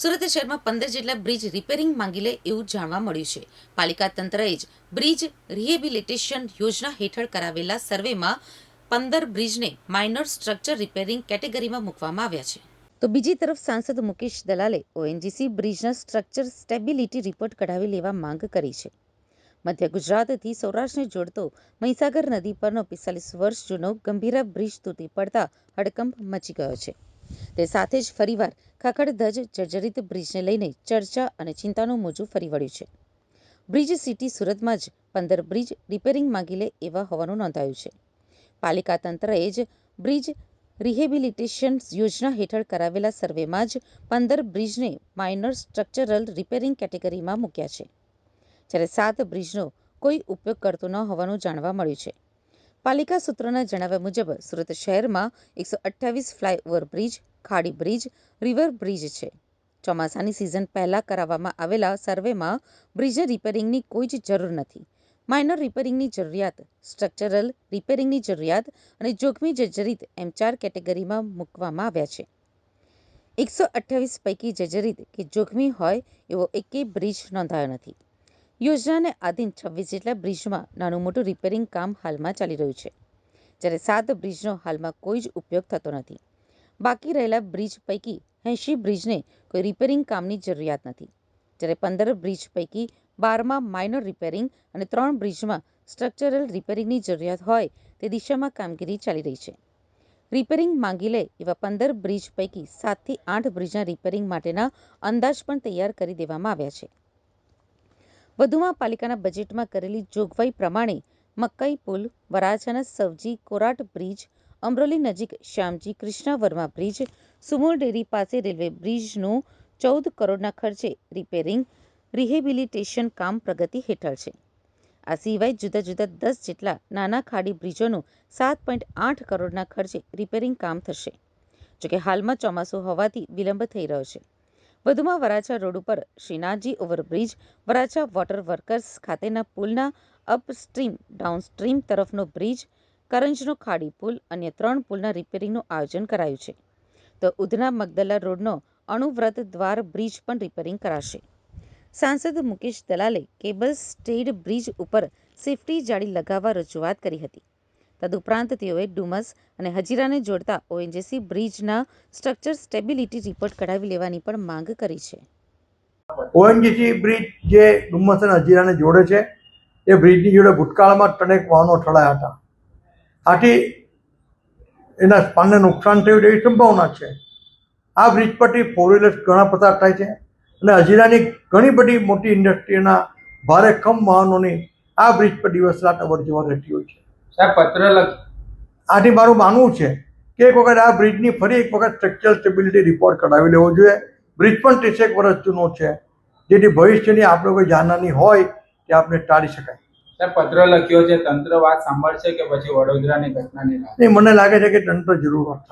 સુરત શહેરમાં પંદર જેટલા બ્રિજ રિપેરિંગ માંગી લે એવું જાણવા મળ્યું છે. પાલિકા તંત્રએ જ બ્રિજ રિહેબિલિટેશન યોજના હેઠળ કરાવેલા સર્વેમાં પંદર બ્રિજને માઇનર સ્ટ્રક્ચર રિપેરિંગ કેટેગરીમાં મૂકવામાં આવ્યા છે. તો બીજી તરફ સાંસદ મુકેશ દલાલે ઓએનજીસી બ્રિજના સ્ટ્રક્ચર સ્ટેબિલિટી રિપોર્ટ કઢાવી લેવા માંગ કરી છે. મધ્ય ગુજરાતથી સૌરાષ્ટ્રને જોડતો મહીસાગર નદી પરનો પિસ્તાલીસ વર્ષ જૂનો ગંભીરા બ્રિજ તૂટી પડતા હડકંપ મચી ગયો છે. તે સાથે જ ફરીવાર ખખડધજ જર્જરિત બ્રિજને લઈને ચર્ચા અને ચિંતાનું મોજું ફરી વળ્યું છે. બ્રિજ સિટી સુરતમાં જ પંદર બ્રિજ રિપેરિંગ માંગી લે એવા હોવાનું નોંધાયું છે. પાલિકા તંત્રએ જ બ્રિજ રિહેબિલિટેશન યોજના હેઠળ કરાવેલા સર્વેમાં જ પંદર બ્રિજને માઇનર સ્ટ્રક્ચરલ રિપેરિંગ કેટેગરીમાં મૂક્યા છે. જ્યારે સાત બ્રિજનો કોઈ ઉપયોગ કરતો ન હોવાનું જાણવા મળ્યું છે. પાલિકા સૂત્રોના જણાવ્યા મુજબ, સુરત શહેરમાં એકસો અઠ્યાવીસ ફ્લાયઓવર બ્રિજ, ખાડી બ્રિજ, રિવર બ્રિજ છે. ચોમાસાની સિઝન પહેલાં કરાવવામાં આવેલા સર્વેમાં બ્રિજને રિપેરિંગની કોઈ જ જરૂર નથી. માઇનર રિપેરિંગની જરૂરિયાત, સ્ટ્રક્ચરલ રિપેરિંગની જરૂરિયાત અને જોખમી જર્જરિત એમ ચાર કેટેગરીમાં મૂકવામાં આવ્યા છે. એકસો અઠ્યાવીસ પૈકી જર્જરિત કે જોખમી હોય એવો એકેય બ્રિજ નોંધાયો નથી. યોજનાને આધીન છવ્વીસ જેટલા બ્રિજમાં નાનું મોટું રિપેરિંગ કામ હાલમાં ચાલી રહ્યું છે. જ્યારે સાત બ્રિજનો હાલમાં કોઈ જ ઉપયોગ થતો નથી. બાકી રહેલા બ્રિજ પૈકી એંશી બ્રિજને કોઈ રિપેરિંગ કામની જરૂરિયાત નથી. જ્યારે પંદર બ્રિજ પૈકી બારમાં માઇનર રિપેરિંગ અને ત્રણ બ્રિજમાં સ્ટ્રક્ચરલ રિપેરિંગની જરૂરિયાત હોય તે દિશામાં કામગીરી ચાલી રહી છે. રિપેરિંગ માંગી લે એવા પંદર બ્રિજ પૈકી સાતથી આઠ બ્રિજના રિપેરિંગ માટેના અંદાજ પણ તૈયાર કરી દેવામાં આવ્યા છે. વધુમાં પાલિકાના બજેટમાં કરેલી જોગવાઈ પ્રમાણે મકાઈ પુલ, વરાછાના સવજી, કોરાટ બ્રિજ, અમરોલી નજીક શ્યામજી કૃષ્ણા વર્મા બ્રિજ સુમોર ડેરી પાસે રેલવે બ્રિજનું ચૌદ કરોડના ખર્ચે રિપેરિંગ, રિહેબિલિટેશન કામ પ્રગતિ હેઠળ છે. આ સિવાય જુદા જુદા દસ જેટલા નાના ખાડી બ્રિજોનું સાત પોઈન્ટ આઠ કરોડના ખર્ચે રિપેરિંગ કામ થશે. જોકે હાલમાં ચોમાસું હોવાથી વિલંબ થઈ રહ્યો છે. વધુમાં વરાછા રોડ ઉપર Shrinathji overbridge, Varachha water workers ખાતેના પુલના અપસ્ટ્રીમ, ડાઉનસ્ટ્રીમ તરફનો બ્રિજ, કરંજનો ખાડી પુલ અન્ય ત્રણ પુલના રિપેરિંગનું આયોજન કરાયું છે. તો ઉધના મગદલા રોડનો અણુવ્રત દ્વાર બ્રિજ પણ રિપેરિંગ કરાશે. સાંસદ મુકેશ દલાલે કેબલ સ્ટેડ બ્રિજ ઉપર સેફટી જાળી લગાવવા રજૂઆત કરી હતી. તદુપરાંત તેઓએ ડુમસ અને હજીરાને જોડતા ઓએનજીસી બ્રિજના સ્ટ્રક્ચર સ્ટેબિલિટી રિપોર્ટ કઢાવી લેવાની પણ માંગ કરી છે. ઓએનજીસી બ્રિજ જે ડુમ્મસ અને હજીરાને જોડે છે, એ બ્રિજની જોડે ભૂતકાળમાં ત્રણેક વાહનો અથડાયા હતા. આથી એના સ્પાનને નુકસાન થયું એવી સંભાવના છે. આ બ્રિજ પરથી ફોર વ્હીલર્સ ઘણા પસાર થાય છે અને હજીરાની ઘણી બધી મોટી ઇન્ડસ્ટ્રીના ભારે કમ વાહનોની આ બ્રિજ પર દિવસ રાત અવર જવર રહેતી હોય છે. સાહેબ પત્ર લખ. આથી મારું માનવું છે કે એક વખત આ બ્રિજની ફરી એક વખત સ્ટ્રક્ચરલ સ્ટેબિલિટી રિપોર્ટ કઢાવી લેવો જોઈએ. બ્રિજ પણ ત્રીસેક વર્ષ જૂનો છે. જેથી ભવિષ્યની આપણે કોઈ જાનહાની હોય તે આપણે ટાળી શકાય. સાહેબ પત્ર લખ્યો છે તંત્ર વાત સાંભળશે કે પછી વડોદરાની ઘટનાની મને લાગે છે કે તંત્ર જરૂર વાત